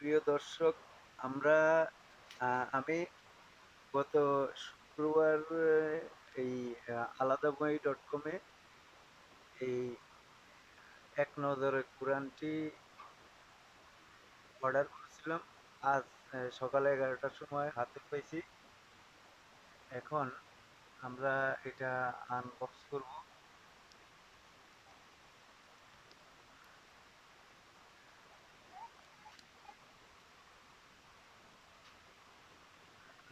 প্রিয় দর্শক, আমরা আমি গত শুক্রবার এই আলাদা বই ডট কমে এই এক নজরে কোরআনটি অর্ডার করেছিলাম। আজ সকালে এগারোটার সময় হাতে পেয়েছি। এখন আমরা এটা আনবক্স করব।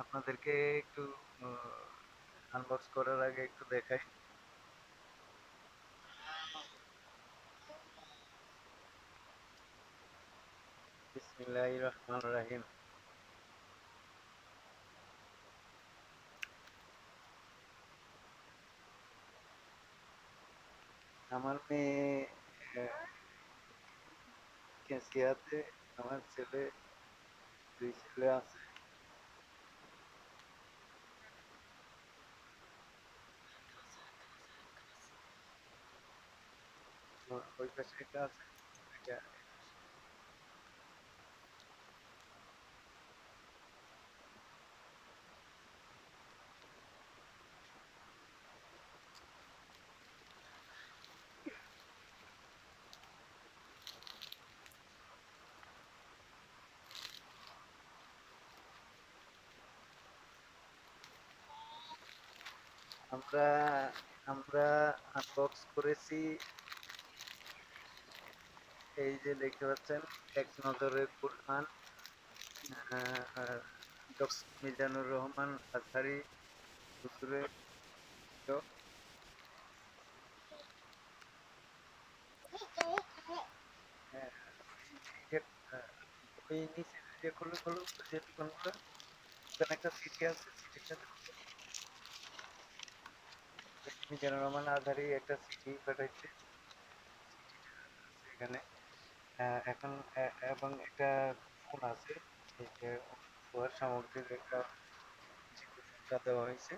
আপনাদেরকে একটু আনবক্স করার আগে একটু দেখাই বিসমিল্লাহির রহমানির রহিম আমার মেয়ে কেসিয়াতে আমার ছেলে দুই ছেলে আছে ওই পাশে একটা আছে এটা আমরা আমরা আনবক্স করেছি এই যে দেখতে পাচ্ছেন এক নজরে কুরআন মিজানুর রহমান আজহারি হ্যাঁ, নিচে একটা সিটি আছে মিজানুর রহমান একটা সিটি পাঠাইছে। এখানে। এখন এবং একটা ফোন আছে সামগ্রীর একটা দেওয়া হয়েছে।